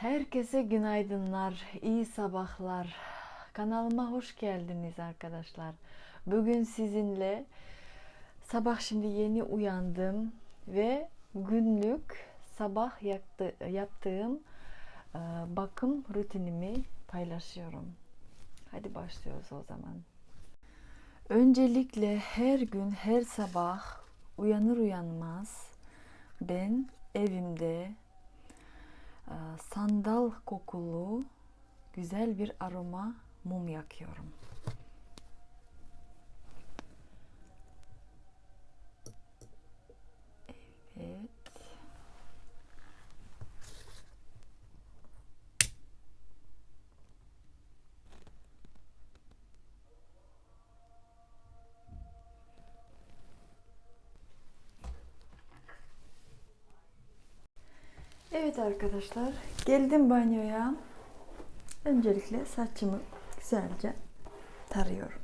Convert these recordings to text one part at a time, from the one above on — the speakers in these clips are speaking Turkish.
Herkese günaydınlar, iyi sabahlar. Kanalıma hoş geldiniz arkadaşlar. Bugün sizinle sabah şimdi yeni uyandım ve günlük sabah yaktı- yaptığım e, bakım rutinimi paylaşıyorum. Hadi başlıyoruz o zaman. Öncelikle her gün, her sabah uyanır uyanmaz ben evimde sandal kokulu güzel bir aroma mum yakıyorum. Evet arkadaşlar, geldim banyoya. Öncelikle saçımı güzelce tarıyorum.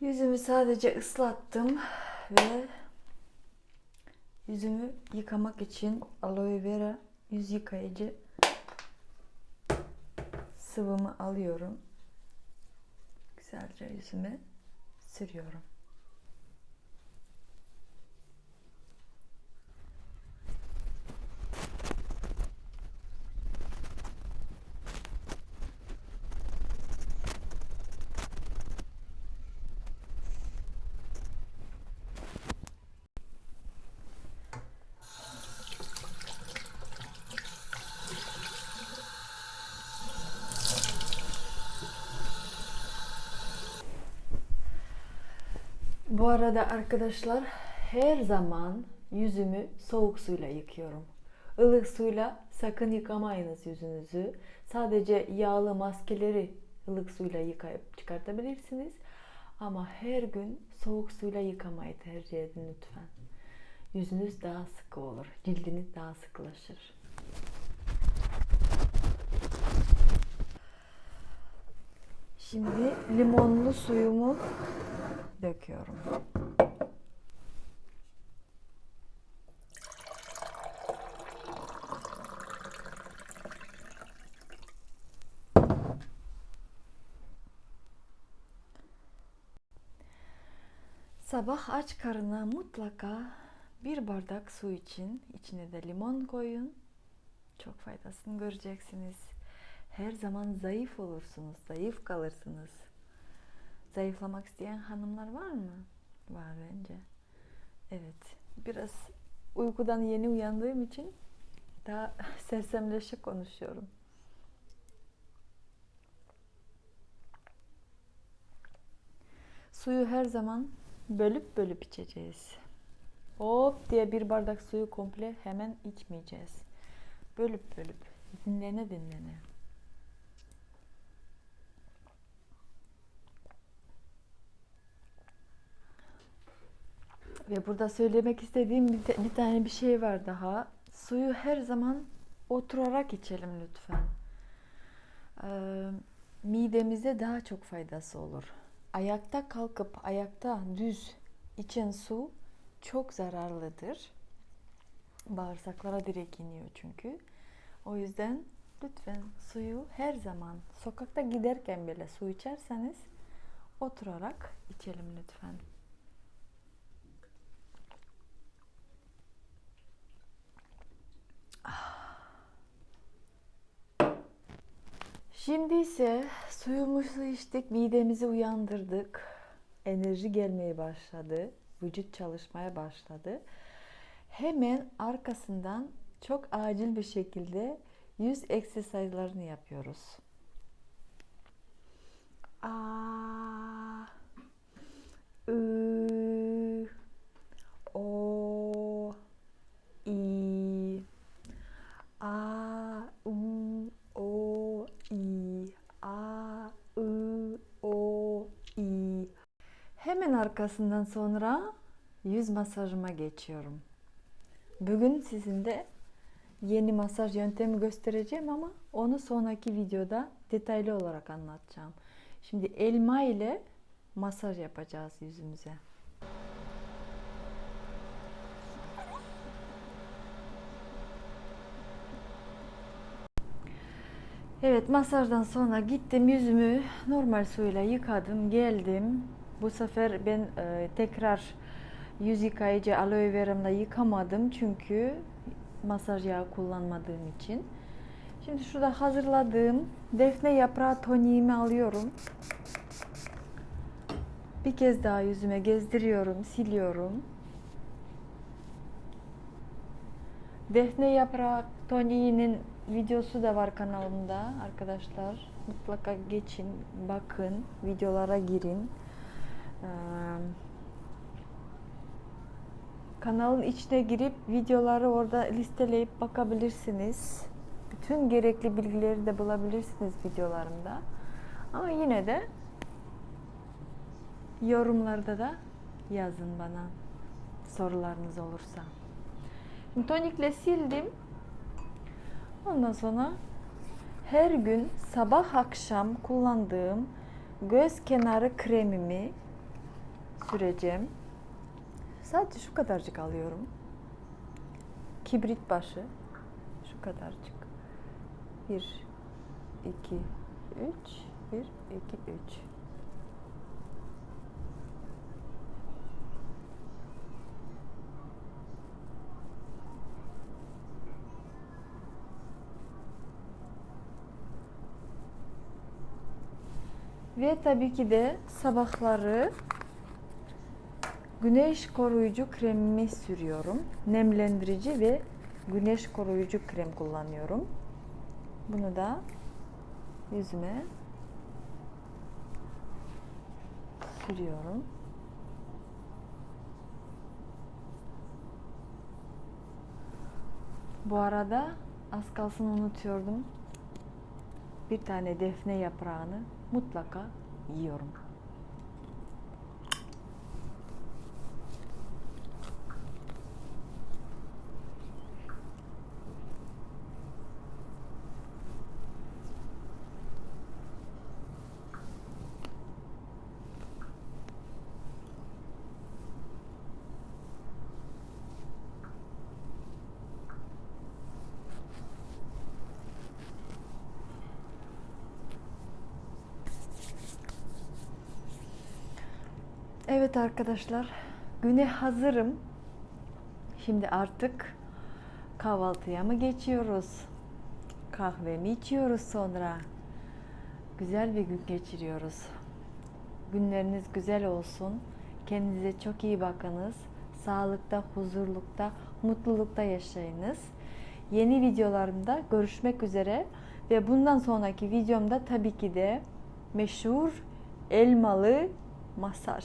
Yüzümü sadece ıslattım ve yüzümü yıkamak için aloe vera yüz yıkayıcı sıvımı alıyorum. Güzelce yüzüme sürüyorum. Bu arada arkadaşlar her zaman yüzümü soğuk suyla yıkıyorum. Ilık suyla sakın yıkamayınız yüzünüzü. Sadece yağlı maskeleri ılık suyla yıkayıp çıkartabilirsiniz. Ama her gün soğuk suyla yıkamayı tercih edin lütfen. Yüzünüz daha sıkı olur. Cildiniz daha sıkılaşır. Şimdi limonlu suyumu döküyorum. Sabah aç karnına mutlaka bir bardak su için içine de limon koyun. Çok faydasını göreceksiniz. Her zaman zayıf olursunuz, zayıf kalırsınız. Zayıflamak isteyen hanımlar var mı? Var bence. Evet. Biraz uykudan yeni uyandığım için daha sersemleşe konuşuyorum. Suyu her zaman bölüp bölüp içeceğiz. Hop diye bir bardak suyu komple hemen içmeyeceğiz. Bölüp bölüp dinlene dinlene. Ve burada söylemek istediğim bir, bir tane bir şey var daha. Suyu her zaman oturarak içelim lütfen. Ee, midemize daha çok faydası olur. Ayakta kalkıp ayakta düz içen su çok zararlıdır. Bağırsaklara direkt iniyor çünkü. O yüzden lütfen suyu her zaman sokakta giderken bile su içerseniz oturarak içelim lütfen. Şimdi ise suyumuzu içtik, midemizi uyandırdık. Enerji gelmeye başladı. Vücut çalışmaya başladı. Hemen arkasından çok acil bir şekilde yüz egzersizlerini yapıyoruz. A Hemen arkasından sonra yüz masajıma geçiyorum. Bugün sizin de yeni masaj yöntemi göstereceğim ama onu sonraki videoda detaylı olarak anlatacağım. Şimdi elma ile masaj yapacağız yüzümüze. Evet masajdan sonra gittim yüzümü normal suyla yıkadım geldim. Bu sefer ben e, tekrar yüz yıkayıcı aloe veramla yıkamadım çünkü masaj yağı kullanmadığım için. Şimdi şurada hazırladığım defne yaprağı toniğimi alıyorum. Bir kez daha yüzüme gezdiriyorum, siliyorum. Defne yaprağı toniğinin videosu da var kanalımda arkadaşlar. Mutlaka geçin, bakın, videolara girin. Kanalın içine girip videoları orada listeleyip bakabilirsiniz. Bütün gerekli bilgileri de bulabilirsiniz videolarımda. Ama yine de yorumlarda da yazın bana sorularınız olursa. Şimdi tonikle sildim. Ondan sonra her gün sabah akşam kullandığım göz kenarı kremimi süreceğim. Sadece şu kadarcık alıyorum. Kibrit başı. Şu kadarcık. 1 2 3 1 2 3 Ve tabii ki de sabahları güneş koruyucu kremimi sürüyorum. Nemlendirici ve güneş koruyucu krem kullanıyorum. Bunu da yüzüme sürüyorum. Bu arada az kalsın unutuyordum. Bir tane defne yaprağını mutlaka yiyorum. Evet arkadaşlar, güne hazırım. Şimdi artık kahvaltıya mı geçiyoruz? Kahve mi içiyoruz sonra? Güzel bir gün geçiriyoruz. Günleriniz güzel olsun. Kendinize çok iyi bakınız. Sağlıkta, huzurlukta, mutlulukta yaşayınız. Yeni videolarımda görüşmek üzere ve bundan sonraki videomda tabii ki de meşhur elmalı masaj.